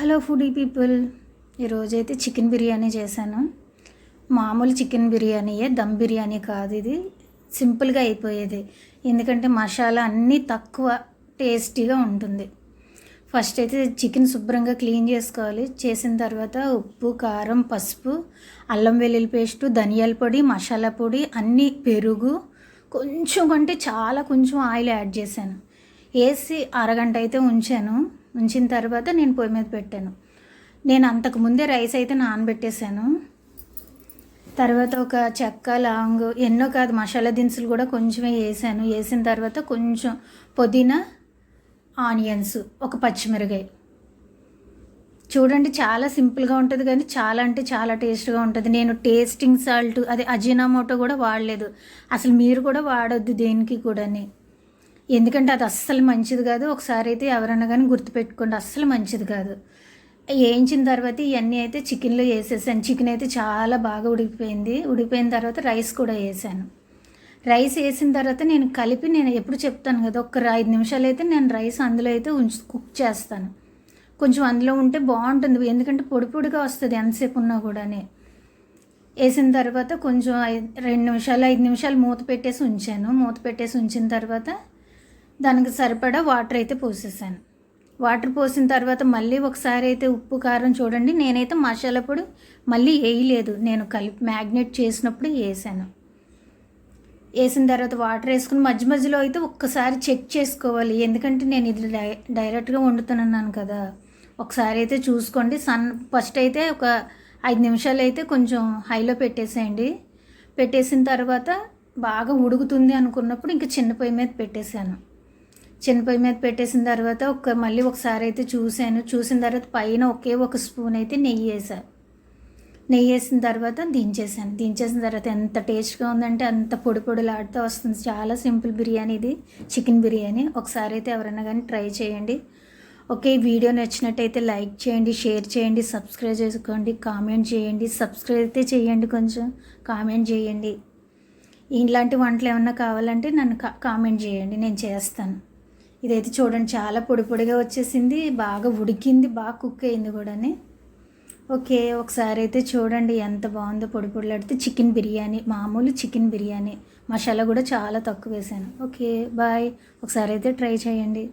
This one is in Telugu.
Hello foodie people. ఈరోజైతే చికెన్ బిర్యానీ చేశాను. మామూలు చికెన్ బిర్యానీయే దమ్ బిర్యానీ కాదు ఇది. సింపుల్గా అయిపోయేది. ఎందుకంటే మసాలా అన్నీ తక్కువ టేస్టీగా ఉంటుంది. ఫస్ట్ అయితే చికెన్ శుభ్రంగా క్లీన్ చేసుకోవాలి. చేసిన తర్వాత ఉప్పు కారం పసుపు అల్లం వెల్లుల్లి పేస్టు ధనియాల పొడి మసాలా పొడి అన్నీ పెరుగు. కొంచెం కొంటే చాలా కొంచెం ఆయిల్ యాడ్ చేశాను. వేసి అరగంట అయితే ఉంచాను. ఉంచిన తర్వాత నేను పొయ్యి మీద పెట్టాను. నేను అంతకు ముందే రైస్ అయితే నానబెట్టేశాను. తర్వాత ఒక చెక్క లాంగ్ ఎన్నో కాదు మసాలా దినుసులు కూడా కొంచెమే వేసాను. వేసిన తర్వాత కొంచెం పుదీనా ఆనియన్స్ ఒక పచ్చిమిరకాయ. చూడండి చాలా సింపుల్గా ఉంటుంది కానీ చాలా అంటే చాలా టేస్ట్గా ఉంటుంది. నేను టేస్టింగ్ సాల్ట్ అదే అజీనామోటో కూడా వాడలేదు. అసలు మీరు కూడా వాడొద్దు దేనికి కూడాని. ఎందుకంటే అది అస్సలు మంచిది కాదు. ఒకసారి అయితే ఎవరన్నా కానీ గుర్తుపెట్టుకోండి అస్సలు మంచిది కాదు. వేయించిన తర్వాత ఇవన్నీ అయితే చికెన్లో వేసేసాను. చికెన్ అయితే చాలా బాగా ఉడికిపోయింది. ఉడికిపోయిన తర్వాత రైస్ కూడా వేసాను. రైస్ వేసిన తర్వాత నేను కలిపి నేను ఎప్పుడు చెప్తాను కదా ఒక ఐదు నిమిషాలు అయితే నేను రైస్ అందులో అయితే ఉంచు కుక్ చేస్తాను. కొంచెం అందులో ఉంటే బాగుంటుంది. ఎందుకంటే పొడి పొడిగా వస్తుంది ఎంతసేపు ఉన్నా కూడానే. వేసిన తర్వాత కొంచెం రెండు నిమిషాలు ఐదు నిమిషాలు మూత పెట్టేసి ఉంచాను. మూత పెట్టేసి ఉంచిన తర్వాత దానికి సరిపడా వాటర్ అయితే పోసేసాను. వాటర్ పోసిన తర్వాత మళ్ళీ ఒకసారి అయితే ఉప్పు కారం చూడండి. నేనైతే మసాలా పొడి మళ్ళీ వేయలేదు. నేను కలిపి మ్యాగ్నెట్ చేసినప్పుడు వేసాను. వేసిన తర్వాత వాటర్ వేసుకుని మధ్య మధ్యలో అయితే ఒక్కసారి చెక్ చేసుకోవాలి. ఎందుకంటే నేను ఇది డై డైరెక్ట్గా వండుతున్నాను కదా. ఒకసారి అయితే చూసుకోండి. సన్ ఫస్ట్ అయితే ఒక ఐదు నిమిషాలు అయితే కొంచెం హైలో పెట్టేసేయండి. పెట్టేసిన తర్వాత బాగా ఉడుకుతుంది అనుకున్నప్పుడు ఇంకా చిన్న పొయ్యి మీద పెట్టేశాను. చిన్న పొయ్యి మీద పెట్టేసిన తర్వాత ఒక మళ్ళీ ఒకసారి అయితే చూశాను. చూసిన తర్వాత పైన ఒకే ఒక స్పూన్ అయితే నెయ్యి వేసాను నెయ్యి వేసిన తర్వాత దించేసాను దించేసిన తర్వాత ఎంత టేస్ట్గా ఉందంటే అంత పొడి పొడిలాడుతూ వస్తుంది. చాలా సింపుల్ బిర్యానీ ఇది. చికెన్ బిర్యానీ. ఒకసారి అయితే ఎవరైనా కానీ ట్రై చేయండి. ఓకే ఈ వీడియో నచ్చినట్టయితే లైక్ చేయండి షేర్ చేయండి సబ్స్క్రైబ్ చేసుకోండి కామెంట్ చేయండి సబ్స్క్రైబ్ అయితే చేయండి కొంచెం కామెంట్ చేయండి. ఇలాంటి వంటలు ఏమన్నా కావాలంటే నన్ను కామెంట్ చేయండి. నేను చేస్తాను. ఇదైతే చూడండి చాలా పొడి పొడిగా వచ్చేసింది బాగా ఉడికింది బాగా కుక్ అయింది కూడాని. ఓకే ఒకసారి అయితే చూడండి ఎంత బాగుందో పొడి పొడిలాడితే చికెన్ బిర్యానీ మామూలు చికెన్ బిర్యానీ. మసాలా కూడా చాలా తక్కువ వేసాను. Okay bye. ఒకసారి అయితే ట్రై చేయండి.